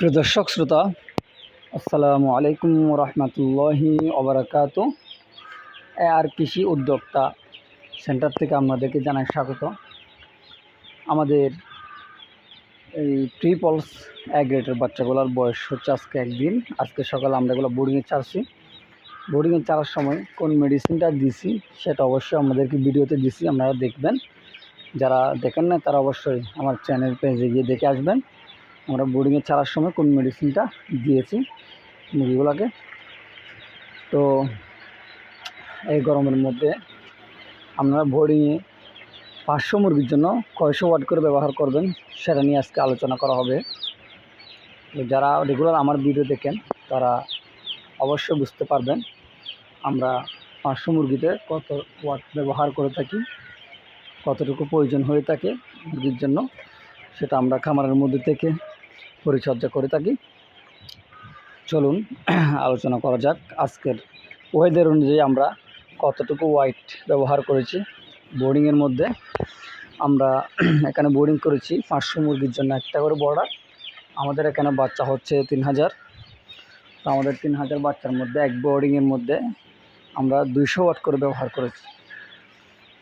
প্রিয় দর্শক, শ্রোতা, আসসালামু আলাইকুম রহমতুল্লাহি অবরাকাত আর কৃষি উদ্যোক্তা সেন্টার থেকে আপনাদেরকে জানাই স্বাগত। আমাদের এই ট্রিপলস অ্যাগ্রেটের বাচ্চাগুলোর বয়স হচ্ছে আজকে একদিন। আজকে সকালে আমরা এগুলো বোর্ডিংয়ে ছাড়ছি বোর্ডিংয়ে ছাড়ার সময় কোন মেডিসিনটা দিছি সেটা অবশ্যই আমাদেরকে ভিডিওতে দিছি, আপনারা দেখবেন। যারা দেখেন না তারা অবশ্যই আমার চ্যানেল পেজে গিয়ে দেখে আসবেন। আমরা বোর্ডিংয়ে ছাড়ার সময় কোন মেডিসিনটা দিয়েছি মুরগিগুলোকে। তো এই গরমের মধ্যে আপনারা বোর্ডিংয়ে পাঁচশো মুরগির জন্য কয়শো ওয়াট করে ব্যবহার করবেন সেটা নিয়ে আজকে আলোচনা করা হবে। তো যারা রেগুলার আমার ভিডিও দেখেন, তারা অবশ্যই বুঝতে পারবেন আমরা পাঁচশো মুরগিতে কত ওয়াট ব্যবহার করে থাকি, কতটুকু প্রয়োজন হয়ে থাকে মুরগির জন্য, সেটা আমরা খামারের মধ্যে থেকে পরিচর্যা করে থাকি। চলুন, আলোচনা করা যাক আজকের ওয়েদার অনুযায়ী আমরা কতটুকু হোয়াইট ব্যবহার করেছি। বোর্ডিংয়ের মধ্যে আমরা এখানে বোর্ডিং করেছি পাঁচশো মুরগির জন্য একটা করে বর্ডার আমাদের এখানে বাচ্চা হচ্ছে তিন হাজার। তো আমাদের তিন হাজার বাচ্চার মধ্যে এক বোর্ডিংয়ের মধ্যে আমরা দুইশো ওয়াট করে ব্যবহার করেছি।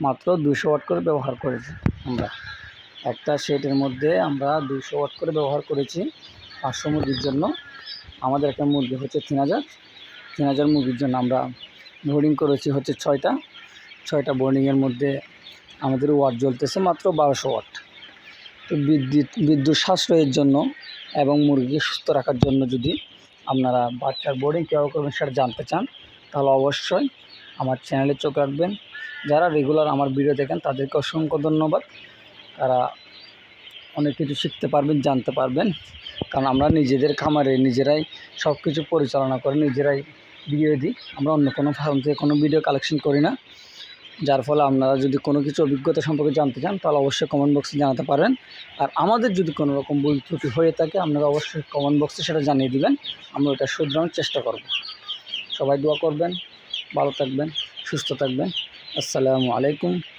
মাত্র দুইশো ওয়াট করে ব্যবহার করেছি আমরা। একটা সেটের মধ্যে আমরা দুশো ওয়াট করে ব্যবহার করেছি পাঁচশো মুরগির জন্য। আমাদের একটা মুরগি হচ্ছে তিন হাজার তিন হাজার মুরগির জন্য আমরা বোর্ডিং করেছি হচ্ছে ছয়টা। ছয়টা বোর্ডিংয়ের মধ্যে আমাদের ওয়াট জ্বলতেছে মাত্র বারোশো ওয়াট তো বিদ্যুৎ বিদ্যুৎ সাশ্রয়ের জন্য এবং মুরগিকে সুস্থ রাখার জন্য যদি আপনারা বাচ্চার বোর্ডিং কীভাবে করবেন সেটা জানতে চান, তাহলে অবশ্যই আমার চ্যানেলে চোখ রাখবেন। যারা রেগুলার আমার ভিডিও দেখেন, তাদেরকে অসংখ্য ধন্যবাদ। তারা অনেক কিছু শিখতে পারবেন, জানতে পারবেন। কারণ আমরা নিজেদের খামারে নিজেরাই সব কিছু পরিচালনা করে, নিজেরাই ভিডিও দিই। আমরা অন্য কোনো ফার্ম থেকে কোনো ভিডিও কালেকশন করি না। যার ফলে আপনারা যদি কোনো কিছু অভিজ্ঞতা সম্পর্কে জানতে চান, তাহলে অবশ্যই কমেন্ট বক্সে জানাতে পারেন। আর আমাদের যদি কোনো রকম ভুল ত্রুটি হয়ে থাকে, আপনারা অবশ্যই কমেন্ট বক্সে সেটা জানিয়ে দিবেন। আমরা ওটা শুধরানোর চেষ্টা করব। সবাই দোয়া করবেন, ভালো থাকবেন, সুস্থ থাকবেন। আসসালামু আলাইকুম।